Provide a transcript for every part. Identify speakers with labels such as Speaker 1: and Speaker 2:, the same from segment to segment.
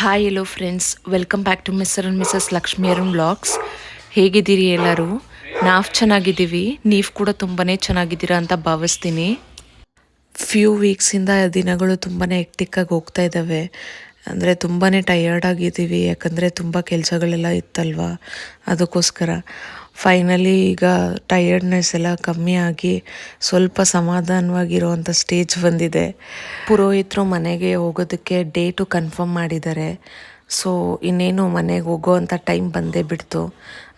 Speaker 1: Hi hello friends welcome back to mister and missus Lakshmi Arun vlogs ಹೇಗಿದ್ದೀರಿ ಎಲ್ಲರೂ? ನಾವು ಚೆನ್ನಾಗಿದ್ದೀವಿ. ನೀವು ಕೂಡ ತುಂಬಾ ಚೆನ್ನಾಗಿದ್ದೀರಾ ಅಂತ ಭಾವಿಸ್ತೀನಿ. ಫ್ಯೂ ವೀಕ್ಸಿಂದ ದಿನಗಳು ತುಂಬಾ ಎಕ್ಟಿಕ್ಕಾಗಿ ಹೋಗ್ತಾ ಇದ್ದಾವೆ ಅಂದರೆ ತುಂಬಾ ಟಯರ್ಡ್ ಆಗಿದ್ದೀವಿ, ಯಾಕಂದರೆ ತುಂಬ ಕೆಲಸಗಳೆಲ್ಲ ಇತ್ತಲ್ವ? ಅದಕ್ಕೋಸ್ಕರ. ಫೈನಲಿ ಈಗ ಟಯರ್ಡ್ನೆಸ್ ಎಲ್ಲ ಕಮ್ಮಿ ಆಗಿ ಸ್ವಲ್ಪ ಸಮಾಧಾನವಾಗಿರುವಂಥ ಸ್ಟೇಜ್ ಬಂದಿದೆ. ಪುರೋಹಿತರು ಮನೆಗೆ ಹೋಗೋದಕ್ಕೆ ಡೇಟು ಕನ್ಫರ್ಮ್ ಮಾಡಿದ್ದಾರೆ. ಸೊ ಇನ್ನೇನು ಮನೆಗೆ ಹೋಗೋವಂಥ ಟೈಮ್ ಬಂದೇ ಬಿಡ್ತು.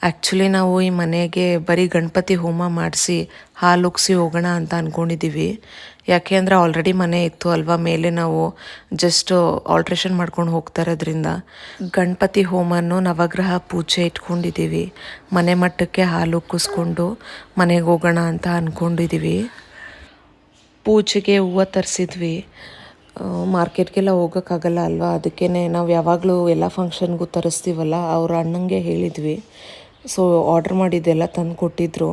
Speaker 1: ಆ್ಯಕ್ಚುಲಿ ನಾವು ಈ ಮನೆಗೆ ಬರೀ ಗಣಪತಿ ಹೋಮ ಮಾಡಿಸಿ, ಹಾಲು ಉಗ್ಸಿ ಹೋಗೋಣ ಅಂತ ಅಂದ್ಕೊಂಡಿದ್ದೀವಿ ಯಾಕೆ ಅಂದರೆ ಆಲ್ರೆಡಿ ಮನೆ ಇತ್ತು ಅಲ್ವಾ? ಮೇಲೆ ನಾವು ಜಸ್ಟ್ ಆಲ್ಟ್ರೇಷನ್ ಮಾಡ್ಕೊಂಡು ಹೋಗ್ತಾ ಇರೋದ್ರಿಂದ ಗಣಪತಿ ಹೋಮನ್ನು ನವಗ್ರಹ ಪೂಜೆ ಇಟ್ಕೊಂಡಿದ್ದೀವಿ ಮನೆ ಮಟ್ಟಕ್ಕೆ ಹಾಲು ಉಕ್ಕಿಸ್ಕೊಂಡು ಮನೆಗೆ ಹೋಗೋಣ ಅಂತ ಅಂದ್ಕೊಂಡಿದ್ದೀವಿ ಪೂಜೆಗೆ ಹೂವು ತರಿಸಿದ್ವಿ. ಮಾರ್ಕೆಟ್ಗೆಲ್ಲ ಹೋಗೋಕ್ಕಾಗಲ್ಲ ಅಲ್ವಾ? ಅದಕ್ಕೇ ನಾವು ಯಾವಾಗಲೂ ಎಲ್ಲ ಫಂಕ್ಷನ್ಗೂ ತರಿಸ್ತೀವಲ್ಲ? ಅವ್ರ ಅಣ್ಣಂಗೆ ಹೇಳಿದ್ವಿ. ಸೊ ಆರ್ಡ್ರ್ ಮಾಡಿದ್ದೆಲ್ಲ ತಂದು ಕೊಟ್ಟಿದ್ರು.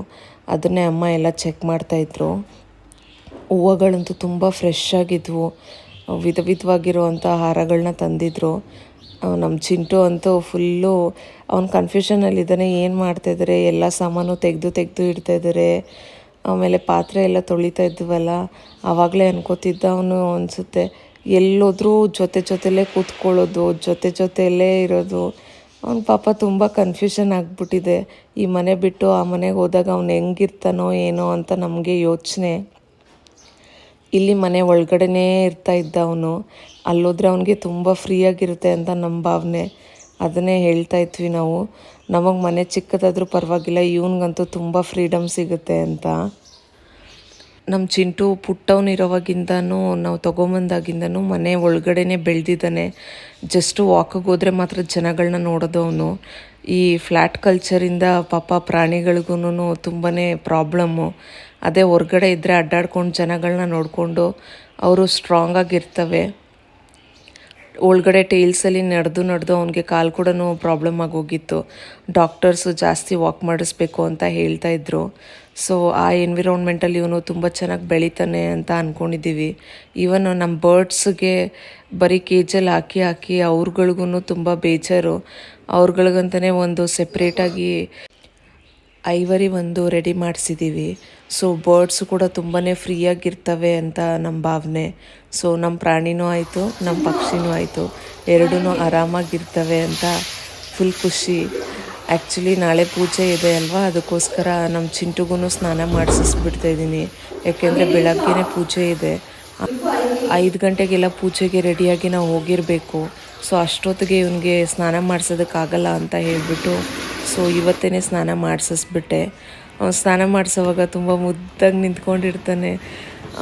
Speaker 1: ಅದನ್ನೇ ಅಮ್ಮ ಎಲ್ಲ ಚೆಕ್ ಮಾಡ್ತಾಯಿದ್ರು ಹೂವುಗಳಂತೂ ತುಂಬ ಫ್ರೆಶ್ ಆಗಿದ್ವು. ವಿಧ ವಿಧವಾಗಿರುವಂಥ ಹಾರಗಳನ್ನ ತಂದಿದ್ರು. ನಮ್ಮ ಚಿಂಟು ಅಂತೂ ಫುಲ್ಲು ಅವ್ನು ಕನ್ಫ್ಯೂಷನಲ್ಲಿದ್ದಾನೆ ಏನು ಮಾಡ್ತಾಯಿದ್ದಾರೆ ಎಲ್ಲ ಸಾಮಾನು ತೆಗೆದು ತೆಗೆದು ಇಡ್ತಾಯಿದ್ದಾರೆ ಆಮೇಲೆ ಪಾತ್ರೆ ಎಲ್ಲ ತೊಳಿತಾ ಇದ್ವಲ್ಲ, ಆವಾಗಲೇ ಅನ್ಕೋತಿದ್ದ ಅವನು ಅನಿಸುತ್ತೆ. ಎಲ್ಲೋದ್ರೂ ಜೊತೆ ಜೊತೆಲೇ ಕೂತ್ಕೊಳ್ಳೋದು, ಜೊತೆ ಜೊತೆಯಲ್ಲೇ ಇರೋದು. ಅವ್ನ ಪಾಪ ತುಂಬ ಕನ್ಫ್ಯೂಷನ್ ಆಗಿಬಿಟ್ಟಿದೆ. ಈ ಮನೆ ಬಿಟ್ಟು ಆ ಮನೆಗೆ ಹೋದಾಗ ಅವ್ನು ಹೆಂಗಿರ್ತಾನೋ ಏನೋ ಅಂತ ನಮಗೆ ಯೋಚನೆ. ಇಲ್ಲಿ ಮನೆ ಒಳಗಡೆನೇ ಇರ್ತಾ ಇದ್ದ ಅವನು. ಅಲ್ಲೋದ್ರೆ ಅವನಿಗೆ ತುಂಬ ಫ್ರೀಯಾಗಿರುತ್ತೆ ಅಂತ ನಮ್ಮ ಭಾವನೆ. ಅದನ್ನೇ ಹೇಳ್ತಾ ಇದ್ವಿ ನಾವು. ನಮಗೆ ಮನೆ ಚಿಕ್ಕದಾದರೂ ಪರವಾಗಿಲ್ಲ, ಇವನಿಗಂತೂ ತುಂಬ ಫ್ರೀಡಮ್ ಸಿಗುತ್ತೆ ಅಂತ. ನಮ್ಮ ಚಿಂಟು ಪುಟ್ಟವನಿರೋವಾಗಿಂದನೂ ನಾವು ತೊಗೊಂಬಂದಾಗಿಂದನೂ ಮನೆ ಒಳಗಡೆನೇ ಬೆಳೆದಿದ್ದಾನೆ. ಜಸ್ಟ್ ವಾಕಿಗೆ ಹೋದರೆ ಮಾತ್ರ ಜನಗಳನ್ನ ನೋಡೋದು ಅವನು ಈ ಫ್ಲ್ಯಾಟ್ ಕಲ್ಚರಿಂದ ಪಾಪ ಪ್ರಾಣಿಗಳಿಗೂ ತುಂಬಾ ಪ್ರಾಬ್ಲಮ್ಮು ಅದೇ ಹೊರ್ಗಡೆ ಇದ್ದರೆ ಅಡ್ಡಾಡ್ಕೊಂಡು ಜನಗಳನ್ನ ನೋಡಿಕೊಂಡು ಅವರು ಸ್ಟ್ರಾಂಗ್ ಆಗಿರ್ತವೆ. ಒಳಗಡೆ ಟೈಲ್ಸಲ್ಲಿ ನಡೆದು ನಡೆದು ಅವನಿಗೆ ಕಾಲು ಕೂಡ ಪ್ರಾಬ್ಲಮ್ ಆಗೋಗಿತ್ತು. ಡಾಕ್ಟರ್ಸು ಜಾಸ್ತಿ ವಾಕ್ ಮಾಡಿಸ್ಬೇಕು ಅಂತ ಹೇಳ್ತಾ ಇದ್ರು. ಸೊ ಆ ಎನ್ವಿರಾನ್ಮೆಂಟಲ್ಲಿ ಇವನು ತುಂಬ ಚೆನ್ನಾಗಿ ಬೆಳಿತಾನೆ ಅಂತ ಅಂದ್ಕೊಂಡಿದ್ದೀವಿ ಈವನ್ ನಮ್ಮ ಬರ್ಡ್ಸ್ಗೆ ಬರೀ ಕೇಜಲ್ಲಿ ಹಾಕಿ ಹಾಕಿ ಅವ್ರುಗಳಿಗೂ ತುಂಬ ಬೇಜಾರು. ಅವ್ರುಗಳಿಗಂತಲೇ ಒಂದು ಸೆಪ್ರೇಟಾಗಿ ಐವರಿ ಒಂದು ರೆಡಿ ಮಾಡಿಸಿದ್ದೀವಿ ಸೊ ಬರ್ಡ್ಸು ಕೂಡ ತುಂಬಾ ಫ್ರೀಯಾಗಿರ್ತವೆ ಅಂತ ನಮ್ಮ ಭಾವನೆ. ಸೊ ನಮ್ಮ ಪ್ರಾಣಿನೂ ಆಯಿತು ನಮ್ಮ ಪಕ್ಷಿನೂ ಆಯಿತು. ಎರಡೂ ಆರಾಮಾಗಿರ್ತವೆ ಅಂತ ಫುಲ್ ಖುಷಿ. ಆ್ಯಕ್ಚುಲಿ ನಾಳೆ ಪೂಜೆ ಇದೆ ಅಲ್ವಾ? ಅದಕ್ಕೋಸ್ಕರ ನಮ್ಮ ಚಿಂಟುಗೂ ಸ್ನಾನ ಮಾಡಿಸಿಸ್ಬಿಡ್ತಾ ಇದ್ದೀನಿ ಯಾಕೆಂದರೆ ಬೆಳಗ್ಗೆನೇ ಪೂಜೆ ಇದೆ. ಐದು ಗಂಟೆಗೆಲ್ಲ ಪೂಜೆಗೆ ರೆಡಿಯಾಗಿ ನಾವು ಹೋಗಿರಬೇಕು. ಸೊ ಅಷ್ಟೊತ್ತಿಗೆ ಇವನಿಗೆ ಸ್ನಾನ ಮಾಡಿಸೋದಕ್ಕಾಗಲ್ಲ ಅಂತ ಹೇಳಿಬಿಟ್ಟು ಸೊ ಇವತ್ತೇ ಸ್ನಾನ ಮಾಡಿಸಿಸ್ಬಿಟ್ಟೆ. ಅವನು ಸ್ನಾನ ಮಾಡಿಸೋವಾಗ ತುಂಬ ಮುದ್ದಾಗಿ ನಿಂತ್ಕೊಂಡಿರ್ತಾನೆ.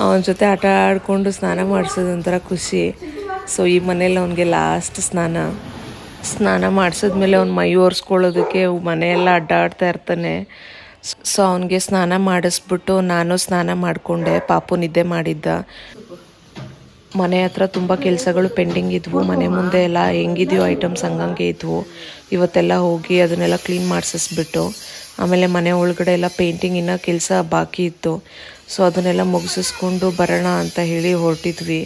Speaker 1: ಅವನ ಜೊತೆ ಆಟ ಆಡಿಕೊಂಡು ಸ್ನಾನ ಮಾಡಿಸೋದು ಖುಷಿ. ಸೊ ಈ ಮನೇಲಿ ಅವನಿಗೆ ಲಾಸ್ಟ್ ಸ್ನಾನ. ಸ್ನಾನ ಮಾಡಿಸಿದ್ಮೇಲೆ ಅವ್ನು ಮೈ ಒರೆಸ್ಕೊಳ್ಳೋದಕ್ಕೆ ಮನೆಯೆಲ್ಲ ಅಡ್ಡಾಡ್ತಾ ಇರ್ತಾನೆ. ಸೊ ಅವನಿಗೆ ಸ್ನಾನ ಮಾಡಿಸ್ಬಿಟ್ಟು ನಾನು ಸ್ನಾನ ಮಾಡಿಕೊಂಡೆ, ಪಾಪು ನಿದ್ದೆ ಮಾಡಿದ್ದ. ಮನೆ ಹತ್ರ ತುಂಬ ಕೆಲಸಗಳು ಪೆಂಡಿಂಗ್ ಇದ್ವು, ಮನೆ ಮುಂದೆ ಎಲ್ಲ ಹೆಂಗಿದೆಯೋ ಐಟಮ್ಸ್ ಹಂಗಂಗೆ ಇದ್ವು. ಇವತ್ತೆಲ್ಲ ಹೋಗಿ ಅದನ್ನೆಲ್ಲ ಕ್ಲೀನ್ ಮಾಡಿಸಿಸ್ಬಿಟ್ಟು, ಆಮೇಲೆ ಮನೆ ಒಳಗಡೆ ಎಲ್ಲ ಪೇಂಟಿಂಗ್ ಇನ್ನೂ ಕೆಲಸ ಬಾಕಿ ಇತ್ತು. ಸೊ ಅದನ್ನೆಲ್ಲ ಮುಗಿಸಿಸ್ಕೊಂಡು ಬರೋಣ ಅಂತ ಹೇಳಿ ಹೊರಟಿದ್ವಿ.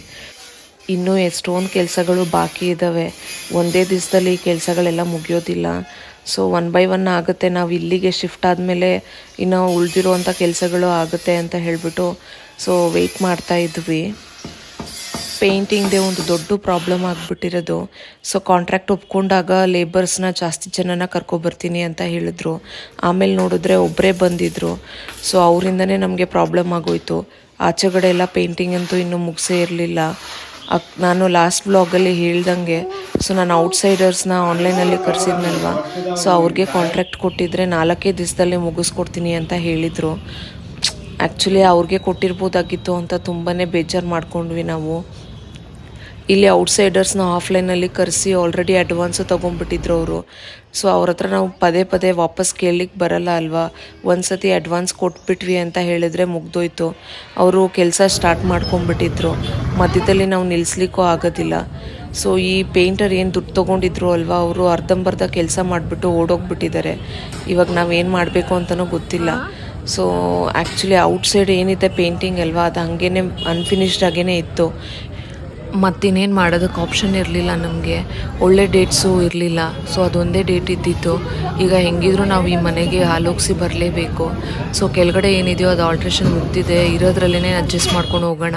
Speaker 1: ಇನ್ನೂ ಎಷ್ಟೊಂದು ಕೆಲಸಗಳು ಬಾಕಿ ಇದ್ದಾವೆ ಒಂದೇ ದಿವಸದಲ್ಲಿ ಕೆಲಸಗಳೆಲ್ಲ ಮುಗಿಯೋದಿಲ್ಲ. ಸೊ ಒನ್ ಬೈ ಒನ್ ಆಗುತ್ತೆ. ನಾವು ಇಲ್ಲಿಗೆ ಶಿಫ್ಟ್ ಆದಮೇಲೆ ಇನ್ನೂ ಉಳಿದಿರುವಂಥ ಕೆಲಸಗಳು ಆಗುತ್ತೆ ಅಂತ ಹೇಳಿಬಿಟ್ಟು ಸೊ ವೆಯ್ಟ್ ಮಾಡ್ತಾ ಇದ್ವಿ. ಪೇಂಟಿಂಗ್ದೇ ಒಂದು ದೊಡ್ಡ ಪ್ರಾಬ್ಲಮ್ ಆಗಿಬಿಟ್ಟಿರೋದು. ಸೊ ಕಾಂಟ್ರಾಕ್ಟ್ ಒಪ್ಕೊಂಡಾಗ ಲೇಬರ್ಸ್ನ ಜಾಸ್ತಿ ಜನನ ಕರ್ಕೊಬರ್ತೀನಿ ಅಂತ ಹೇಳಿದ್ರು. ಆಮೇಲೆ ನೋಡಿದ್ರೆ ಒಬ್ಬರೇ ಬಂದಿದ್ದರು ಸೊ ಅವರಿಂದನೇ ನಮಗೆ ಪ್ರಾಬ್ಲಮ್ ಆಗೋಯ್ತು. ಆಚೆಗಡೆ ಎಲ್ಲ ಪೇಂಟಿಂಗ್ ಅಂತೂ ಇನ್ನೂ ಮುಗಿಸೇ ಇರಲಿಲ್ಲ. ಅಕ್ ನಾನು ಲಾಸ್ಟ್ ಬ್ಲಾಗಲ್ಲಿ ಹೇಳ್ದಂಗೆ ಸೊ ನಾನು ಔಟ್ಸೈಡರ್ಸ್ನ ಆನ್ಲೈನಲ್ಲಿ ಕರೆಸಿದ್ನಲ್ವ ಸೊ ಅವ್ರಿಗೆ ಕಾಂಟ್ರಾಕ್ಟ್ ಕೊಟ್ಟಿದ್ರೆ ನಾಲ್ಕೇ ದಿವಸದಲ್ಲಿ ಮುಗಿಸ್ಕೊಡ್ತೀನಿ ಅಂತ ಹೇಳಿದರು. ಆ್ಯಕ್ಚುಲಿ ಅವ್ರಿಗೆ ಕೊಟ್ಟಿರ್ಬೋದಾಗಿತ್ತು ಅಂತ ತುಂಬಾ ಬೇಜಾರು ಮಾಡ್ಕೊಂಡ್ವಿ ನಾವು. ಇಲ್ಲಿ ಔಟ್ಸೈಡರ್ಸ್ನ ಆಫ್ಲೈನಲ್ಲಿ ಕರೆಸಿ ಆಲ್ರೆಡಿ ಅಡ್ವಾನ್ಸು ತೊಗೊಂಡ್ಬಿಟ್ಟಿದ್ರು ಅವರು. ಸೊ ಅವ್ರ ಹತ್ರ ನಾವು ಪದೇ ಪದೇ ವಾಪಸ್ ಕೇಳಲಿಕ್ಕೆ ಬರಲ್ಲ ಅಲ್ವಾ? ಒಂದು ಸತಿ ಅಡ್ವಾನ್ಸ್ ಕೊಟ್ಬಿಟ್ವಿ ಅಂತ ಹೇಳಿದ್ರೆ ಮುಗ್ದೋಯ್ತು. ಅವರು ಕೆಲಸ ಸ್ಟಾರ್ಟ್ ಮಾಡ್ಕೊಂಡ್ಬಿಟ್ಟಿದ್ರು. ಮಧ್ಯದಲ್ಲಿ ನಾವು ನಿಲ್ಲಿಸ್ಲಿಕ್ಕೂ ಆಗೋದಿಲ್ಲ. ಸೊ ಈ ಪೇಂಟರ್ ಏನು ದುಡ್ಡು ತೊಗೊಂಡಿದ್ರು ಅಲ್ವಾ? ಅವರು ಅರ್ಧಂಬರ್ಧ ಕೆಲಸ ಮಾಡಿಬಿಟ್ಟು ಓಡೋಗ್ಬಿಟ್ಟಿದ್ದಾರೆ. ಇವಾಗ ನಾವೇನು ಮಾಡಬೇಕು ಅಂತಲೂ ಗೊತ್ತಿಲ್ಲ. ಸೊ ಆ್ಯಕ್ಚುಲಿ ಔಟ್ಸೈಡ್ ಏನಿದೆ ಪೇಂಟಿಂಗ್ ಅಲ್ವಾ? ಅದು ಹಾಗೇ ಅನ್ಫಿನಿಶ್ಡ್ ಆಗೇ ಇತ್ತು. ಮತ್ತಿನ್ನೇನು ಮಾಡೋದಕ್ಕೆ ಆಪ್ಷನ್ ಇರಲಿಲ್ಲ ನಮಗೆ. ಒಳ್ಳೆ ಡೇಟ್ಸು ಇರಲಿಲ್ಲ. ಸೊ ಅದೊಂದೇ ಡೇಟ್ ಇದ್ದಿತ್ತು. ಈಗ ಹೆಂಗಿದ್ರು ನಾವು ಈ ಮನೆಗೆ ಆಲೋಕ್ಸಿ ಬರಲೇಬೇಕು. ಸೊ ಕೆಳಗಡೆ ಏನಿದೆಯೋ ಅದು ಆಲ್ಟ್ರೇಷನ್ ಮುಗ್ದಿದೆ. ಇರೋದ್ರಲ್ಲೇ ಅಡ್ಜಸ್ಟ್ ಮಾಡ್ಕೊಂಡು ಹೋಗೋಣ.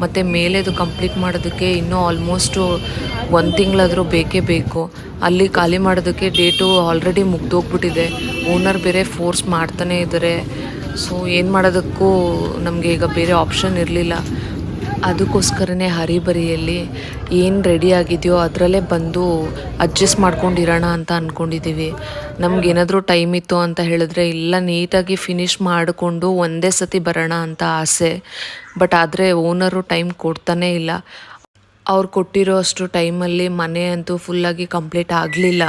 Speaker 1: ಮತ್ತು ಮೇಲೆ ಅದು ಕಂಪ್ಲೀಟ್ ಮಾಡೋದಕ್ಕೆ ಇನ್ನೂ ಆಲ್ಮೋಸ್ಟು ಒಂದು ತಿಂಗಳಾದರೂ ಬೇಕೇ ಬೇಕು. ಅಲ್ಲಿ ಖಾಲಿ ಮಾಡೋದಕ್ಕೆ ಡೇಟು ಆಲ್ರೆಡಿ ಮುಗ್ದೋಗ್ಬಿಟ್ಟಿದೆ. ಓನರ್ ಬೇರೆ ಫೋರ್ಸ್ ಮಾಡ್ತಾನೇ ಇದ್ದಾರೆ ಸೊ ಏನು ಮಾಡೋದಕ್ಕೂ ನಮಗೆ ಈಗ ಬೇರೆ ಆಪ್ಷನ್ ಇರಲಿಲ್ಲ. ಅದಕ್ಕೋಸ್ಕರನೇ ಹರಿಬರಿಯಲ್ಲಿ ಏನು ರೆಡಿ ಆಗಿದೆಯೋ ಅದರಲ್ಲೇ ಬಂದು ಅಡ್ಜಸ್ಟ್ ಮಾಡ್ಕೊಂಡಿರೋಣ ಅಂತ ಅಂದ್ಕೊಂಡಿದ್ದೀವಿ ನಮಗೇನಾದರೂ ಟೈಮ್ ಇತ್ತು ಅಂತ ಹೇಳಿದ್ರೆ ಇಲ್ಲ, ನೀಟಾಗಿ ಫಿನಿಶ್ ಮಾಡಿಕೊಂಡು ಒಂದೇ ಸತಿ ಬರೋಣ ಅಂತ ಆಸೆ. ಬಟ್ ಆದರೆ ಓನರು ಟೈಮ್ ಕೊಡ್ತಾನೇ ಇಲ್ಲ. ಅವ್ರು ಕೊಟ್ಟಿರೋ ಅಷ್ಟು ಟೈಮಲ್ಲಿ ಮನೆ ಅಂತೂ ಫುಲ್ಲಾಗಿ ಕಂಪ್ಲೀಟ್ ಆಗಲಿಲ್ಲ.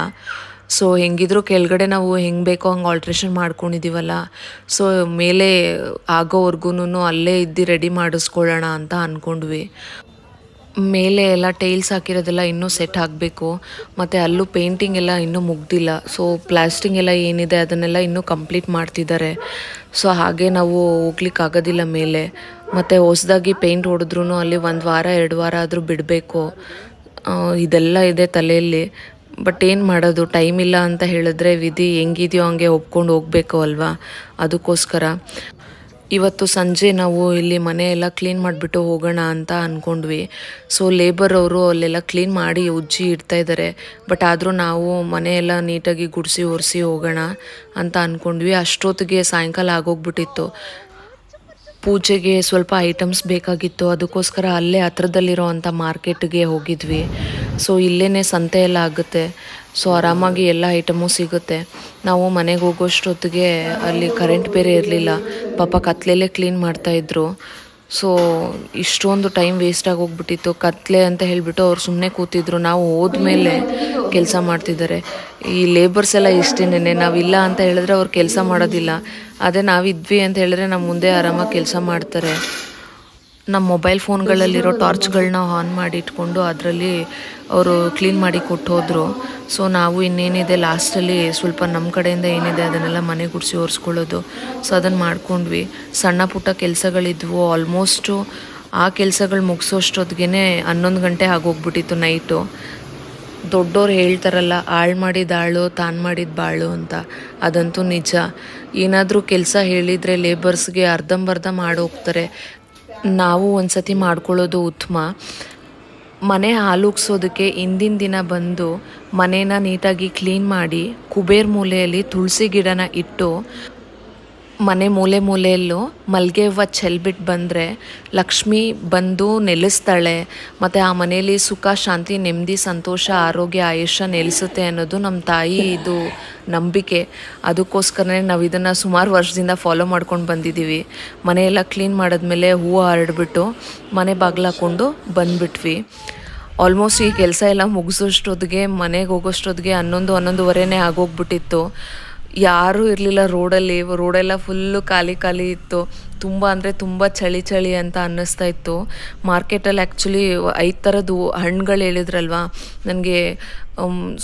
Speaker 1: ಸೊ ಹೆಂಗಿದ್ರು ಕೆಳಗಡೆ ನಾವು ಹೆಂಗೆ ಬೇಕೋ ಹಂಗೆ ಆಲ್ಟ್ರೇಷನ್ ಮಾಡ್ಕೊಂಡಿದ್ದೀವಲ್ಲ ಸೊ ಮೇಲೆ ಆಗೋವರೆಗೂ ಅಲ್ಲೇ ಇದ್ದು ರೆಡಿ ಮಾಡಿಸ್ಕೊಳ್ಳೋಣ ಅಂತ ಅಂದ್ಕೊಂಡ್ವಿ ಮೇಲೆ ಎಲ್ಲ ಟೈಲ್ಸ್ ಹಾಕಿರೋದೆಲ್ಲ ಇನ್ನೂ ಸೆಟ್ ಆಗಬೇಕು. ಮತ್ತು ಅಲ್ಲೂ ಪೇಂಟಿಂಗ್ ಎಲ್ಲ ಇನ್ನೂ ಮುಗ್ದಿಲ್ಲ. ಸೊ ಪ್ಲಾಸ್ಟಿಂಗ್ ಎಲ್ಲ ಏನಿದೆ ಅದನ್ನೆಲ್ಲ ಇನ್ನೂ ಕಂಪ್ಲೀಟ್ ಮಾಡ್ತಿದ್ದಾರೆ. ಸೊ ಹಾಗೆ ನಾವು ಹೋಗ್ಲಿಕ್ಕೆ ಆಗೋದಿಲ್ಲ ಮೇಲೆ. ಮತ್ತು ಹೊಸ್ದಾಗಿ ಪೇಂಟ್ ಹೊಡೆದ್ರೂ ಅಲ್ಲಿ ಒಂದು ವಾರ, ಎರಡು ವಾರ ಆದರೂ ಬಿಡಬೇಕು. ಇದೆಲ್ಲ ಇದೆ ತಲೆಯಲ್ಲಿ. ಬಟ್ ಏನು ಮಾಡೋದು? ಟೈಮ್ ಇಲ್ಲ ಅಂತ ಹೇಳಿದ್ರೆ ವಿಧಿ ಹೆಂಗಿದೆಯೋ ಹಂಗೆ ಒಪ್ಕೊಂಡು ಹೋಗಬೇಕು ಅಲ್ವಾ? ಅದಕ್ಕೋಸ್ಕರ. ಇವತ್ತು ಸಂಜೆ ನಾವು ಇಲ್ಲಿ ಮನೆ ಎಲ್ಲ ಕ್ಲೀನ್ ಮಾಡಿಬಿಟ್ಟು ಹೋಗೋಣ ಅಂತ ಅಂದ್ಕೊಂಡ್ವಿ ಸೊ ಲೇಬರ್ ಅವರು ಅಲ್ಲೆಲ್ಲ ಕ್ಲೀನ್ ಮಾಡಿ ಉಜ್ಜಿ ಇಡ್ತಾ ಇದ್ದಾರೆ ಬಟ್ ಆದರೂ ನಾವು ಮನೆ ಎಲ್ಲ ನೀಟಾಗಿ ಗುಡಿಸಿ ಒರೆಸಿ ಹೋಗೋಣ ಅಂತ ಅಂದ್ಕೊಂಡ್ವಿ ಅಷ್ಟೊತ್ತಿಗೆ ಸಾಯಂಕಾಲ ಆಗೋಗ್ಬಿಟ್ಟಿತ್ತು. ಪೂಜೆಗೆ ಸ್ವಲ್ಪ ಐಟಮ್ಸ್ ಬೇಕಾಗಿತ್ತು. ಅದಕ್ಕೋಸ್ಕರ ಅಲ್ಲೇ ಹತ್ರದಲ್ಲಿರೋ ಅಂಥ ಮಾರ್ಕೆಟ್ಗೆ ಹೋಗಿದ್ವಿ. ಸೊ ಇಲ್ಲೇ ಸಂತೆ ಎಲ್ಲ ಆಗುತ್ತೆ. ಸೊ ಆರಾಮಾಗಿ ಎಲ್ಲ ಐಟಮು ಸಿಗುತ್ತೆ. ನಾವು ಮನೆಗೆ ಹೋಗೋಷ್ಟೊತ್ತಿಗೆ ಅಲ್ಲಿ ಕರೆಂಟ್ ಬೇರೆ ಇರಲಿಲ್ಲ. ಪಾಪ ಕತ್ಲೆಲ್ಲೇ ಕ್ಲೀನ್ ಮಾಡ್ತಾಯಿದ್ರು ಸೊ ಇಷ್ಟೊಂದು ಟೈಮ್ ವೇಸ್ಟ್ ಆಗಿ ಹೋಗ್ಬಿಟ್ಟಿತ್ತು. ಕತ್ಲೆ ಅಂತ ಹೇಳಿಬಿಟ್ಟು ಅವ್ರು ಸುಮ್ಮನೆ ಕೂತಿದ್ರು. ನಾವು ಹೋದ್ಮೇಲೆ ಕೆಲಸ ಮಾಡ್ತಿದ್ದಾರೆ. ಈ ಲೇಬರ್ಸ್ ಎಲ್ಲ ಇಷ್ಟೇನೆ ನಾವಿಲ್ಲ ಅಂತ ಹೇಳಿದ್ರೆ ಅವ್ರು ಕೆಲಸ ಮಾಡೋದಿಲ್ಲ. ಅದೇ ನಾವಿದ್ವಿ ಅಂತ ಹೇಳಿದ್ರೆ ನಮ್ಮ ಮುಂದೆ ಆರಾಮಾಗಿ ಕೆಲಸ ಮಾಡ್ತಾರೆ. ನಮ್ಮ ಮೊಬೈಲ್ ಫೋನ್ಗಳಲ್ಲಿರೋ ಟಾರ್ಚ್ಗಳನ್ನ ಆನ್ ಮಾಡಿ ಇಟ್ಕೊಂಡು ಅದರಲ್ಲಿ ಅವರು ಕ್ಲೀನ್ ಮಾಡಿ ಕೊಟ್ಟು ಹೋದರು. ಸೊ ನಾವು ಇನ್ನೇನಿದೆ ಲಾಸ್ಟಲ್ಲಿ ಸ್ವಲ್ಪ ನಮ್ಮ ಕಡೆಯಿಂದ ಏನಿದೆ ಅದನ್ನೆಲ್ಲ ಮನೆ ಗುಡಿಸಿ ಒರೆಸ್ಕೊಳ್ಳೋದು ಸೊ ಅದನ್ನು ಮಾಡ್ಕೊಂಡ್ವಿ. ಸಣ್ಣ ಪುಟ್ಟ ಕೆಲಸಗಳಿದ್ವು. ಆಲ್ಮೋಸ್ಟು ಆ ಕೆಲಸಗಳು ಮುಗಿಸೋಷ್ಟೊತ್ತಿಗೆ ಹನ್ನೊಂದು ಗಂಟೆ ಆಗೋಗ್ಬಿಟ್ಟಿತ್ತು ನೈಟು ದೊಡ್ಡೋರು ಹೇಳ್ತಾರಲ್ಲ, ಆಳು ಮಾಡಿದ ಆಳು, ತಾನು ಮಾಡಿದ ಬಾಳು ಅಂತ. ಅದಂತೂ ನಿಜ. ಏನಾದರೂ ಕೆಲಸ ಹೇಳಿದರೆ ಲೇಬರ್ಸ್ಗೆ ಅರ್ಧಂಬರ್ಧ ಮಾಡೋಗ್ತಾರೆ. ನಾವು ಒಂದು ಸತಿ ಮಾಡ್ಕೊಳ್ಳೋದು ಉತ್ತಮ. ಮನೆ ಹಾಲುಗ್ಸೋದಕ್ಕೆ ಹಿಂದಿನ ದಿನ ಬಂದು ಮನೇನ ನೀಟಾಗಿ ಕ್ಲೀನ್ ಮಾಡಿ, ಕುಬೇರ್ ಮೂಲೆಯಲ್ಲಿ ತುಳಸಿ ಗಿಡನ ಇಟ್ಟು ಮನೆ ಮೂಲೆ ಮೂಲೆಯಲ್ಲೂ ಮಲ್ಲಿಗೆ ಹೂವು ಚೆಲ್ಬಿಟ್ಟು ಬಂದರೆ, ಲಕ್ಷ್ಮಿ ಬಂದು ನೆಲೆಸ್ತಾಳೆ, ಮತ್ತು ಆ ಮನೆಯಲ್ಲಿ ಸುಖ, ಶಾಂತಿ, ನೆಮ್ಮದಿ, ಸಂತೋಷ, ಆರೋಗ್ಯ, ಆಯುಷ್ಯ ನೆಲೆಸುತ್ತೆ ಅನ್ನೋದು ನಮ್ಮ ತಾಯಿ ಇದು ನಂಬಿಕೆ. ಅದಕ್ಕೋಸ್ಕರನೇ ನಾವು ಇದನ್ನು ಸುಮಾರು ವರ್ಷದಿಂದ ಫಾಲೋ ಮಾಡ್ಕೊಂಡು ಬಂದಿದ್ದೀವಿ ಮನೆಯೆಲ್ಲ ಕ್ಲೀನ್ ಮಾಡಿದ್ಮೇಲೆ ಹೂವು ಹರಡ್ಬಿಟ್ಟು ಮನೆ ಬಾಗಿಲು ಹಾಕ್ಕೊಂಡು ಬಂದ್ಬಿಟ್ವಿ. ಆಲ್ಮೋಸ್ಟ್ ಈ ಕೆಲಸ ಎಲ್ಲ ಮುಗಿಸೋಷ್ಟೊತ್ತಿಗೆ ಮನೆಗೆ ಹೋಗೋಷ್ಟೊತ್ತಿಗೆ ಹನ್ನೊಂದು, ಹನ್ನೊಂದುವರೆನೇ ಆಗೋಗ್ಬಿಟ್ಟಿತ್ತು. ಯಾರೂ ಇರಲಿಲ್ಲ ರೋಡಲ್ಲಿ. ರೋಡೆಲ್ಲ ಫುಲ್ಲು ಖಾಲಿ ಖಾಲಿ ಇತ್ತು. ತುಂಬ ಅಂದರೆ ತುಂಬ ಚಳಿ ಚಳಿ ಅಂತ ಅನ್ನಿಸ್ತಾ ಇತ್ತು. ಮಾರ್ಕೆಟಲ್ಲಿ ಆ್ಯಕ್ಚುಲಿ ಐದು ಥರದ್ದು ಹಣ್ಣುಗಳು ಹೇಳಿದ್ರಲ್ವ? ನನಗೆ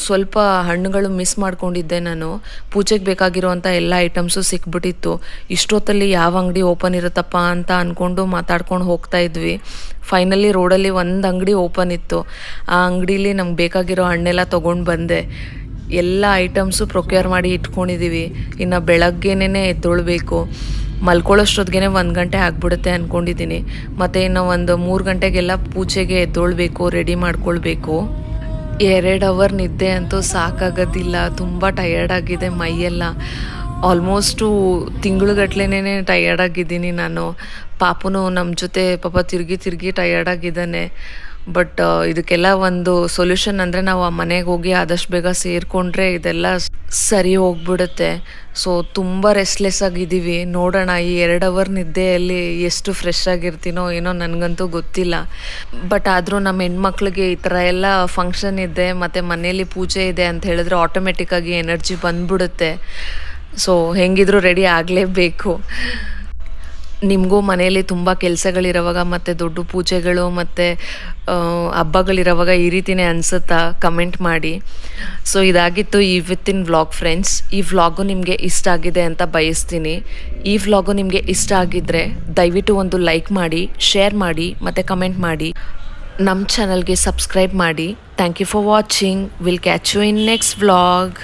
Speaker 1: ಸ್ವಲ್ಪ ಹಣ್ಣುಗಳು ಮಿಸ್ ಮಾಡ್ಕೊಂಡಿದ್ದೆ ನಾನು. ಪೂಜೆಗೆ ಬೇಕಾಗಿರುವಂಥ ಎಲ್ಲ ಐಟಮ್ಸು ಸಿಕ್ಬಿಟ್ಟಿತ್ತು. ಇಷ್ಟೊತ್ತಲ್ಲಿ ಯಾವ ಅಂಗಡಿ ಓಪನ್ ಇರುತ್ತಪ್ಪ ಅಂತ ಅಂದ್ಕೊಂಡು ಮಾತಾಡ್ಕೊಂಡು ಹೋಗ್ತಾ ಇದ್ವಿ. ಫೈನಲಿ ರೋಡಲ್ಲಿ ಒಂದು ಅಂಗಡಿ ಓಪನ್ ಇತ್ತು. ಆ ಅಂಗಡೀಲಿ ನಮ್ಗೆ ಬೇಕಾಗಿರೋ ಹಣ್ಣೆಲ್ಲ ತೊಗೊಂಡು ಬಂದೆ. ಎಲ್ಲ ಐಟಮ್ಸು ಪ್ರೊಕ್ಯೂರ್ ಮಾಡಿ ಇಟ್ಕೊಂಡಿದ್ದೀವಿ ಇನ್ನು ಬೆಳಗ್ಗೆನೇ ಎದ್ದೊಳ್ಬೇಕು. ಮಲ್ಕೊಳ್ಳೋಷ್ಟೊತ್ತಿಗೆ ಒಂದು ಗಂಟೆ ಆಗ್ಬಿಡುತ್ತೆ ಅಂದ್ಕೊಂಡಿದ್ದೀನಿ ಮತ್ತು ಇನ್ನು ಒಂದು ಮೂರು ಗಂಟೆಗೆಲ್ಲ ಪೂಜೆಗೆ ಎದ್ದೊಳ್ಬೇಕು ರೆಡಿ ಮಾಡ್ಕೊಳ್ಬೇಕು. ಎರಡು ಅವರ್ ನಿದ್ದೆ ಅಂತೂ ಸಾಕಾಗೋದಿಲ್ಲ. ತುಂಬ ಟಯರ್ಡ್ ಆಗಿದೆ ಮೈಯೆಲ್ಲ. ಆಲ್ಮೋಸ್ಟು ತಿಂಗಳುಗಟ್ಲೆನೇ ಟಯರ್ಡ್ ಆಗಿದ್ದೀನಿ ನಾನು. ಪಾಪನು ನಮ್ಮ ಜೊತೆ ಪಾಪ ತಿರುಗಿ ತಿರುಗಿ ಟಯರ್ಡ್ ಆಗಿದ್ದಾನೆ. ಬಟ್ ಇದಕ್ಕೆಲ್ಲ ಒಂದು ಸೊಲ್ಯೂಷನ್ ಅಂದರೆ ನಾವು ಆ ಮನೆಗೆ ಹೋಗಿ ಆದಷ್ಟು ಬೇಗ ಸೇರಿಕೊಂಡ್ರೆ ಇದೆಲ್ಲ ಸರಿ ಹೋಗ್ಬಿಡುತ್ತೆ. ಸೊ ತುಂಬ ರೆಸ್ಟ್ಲೆಸ್ ಆಗಿದ್ದೀವಿ. ನೋಡೋಣ, ಈ ಎರಡು ಅವರ್ ನಿದ್ದೆಯಲ್ಲಿ ಎಷ್ಟು ಫ್ರೆಶ್ ಆಗಿರ್ತೀನೋ ಏನೋ ನನಗಂತೂ ಗೊತ್ತಿಲ್ಲ. ಬಟ್ ಆದರೂ ನಮ್ಮ ಹೆಣ್ಮಕ್ಳಿಗೆ ಈ ಥರ ಎಲ್ಲ ಫಂಕ್ಷನ್ ಇದೆ, ಮತ್ತು ಮನೆಯಲ್ಲಿ ಪೂಜೆ ಇದೆ ಅಂತ ಹೇಳಿದ್ರೆ ಆಟೋಮೆಟಿಕ್ಕಾಗಿ ಎನರ್ಜಿ ಬಂದ್ಬಿಡುತ್ತೆ. ಸೊ ಹೆಂಗಿದ್ರೂ ರೆಡಿ ಆಗಲೇಬೇಕು. ನಿಮಗೂ ಮನೆಯಲ್ಲಿ ತುಂಬ ಕೆಲಸಗಳಿರೋವಾಗ ಮತ್ತು ದೊಡ್ಡ ಪೂಜೆಗಳು ಮತ್ತು ಹಬ್ಬಗಳಿರೋವಾಗ ಈ ರೀತಿಯೇ ಅನಿಸುತ್ತಾ? ಕಮೆಂಟ್ ಮಾಡಿ. ಸೊ ಇದಾಗಿತ್ತು ಈ ವಿತ್ ಇನ್ ವ್ಲಾಗ್ ಫ್ರೆಂಡ್ಸ್. ಈ ವ್ಲಾಗು ನಿಮಗೆ ಇಷ್ಟ ಆಗಿದೆ ಅಂತ ಬಯಸ್ತೀನಿ. ಈ ವ್ಲಾಗು ನಿಮಗೆ ಇಷ್ಟ ಆಗಿದ್ದರೆ ದಯವಿಟ್ಟು ಒಂದು ಲೈಕ್ ಮಾಡಿ, ಶೇರ್ ಮಾಡಿ, ಮತ್ತು ಕಮೆಂಟ್ ಮಾಡಿ. ನಮ್ಮ ಚಾನಲ್ಗೆ ಸಬ್ಸ್ಕ್ರೈಬ್ ಮಾಡಿ. Thank you for watching will catch you in next vlog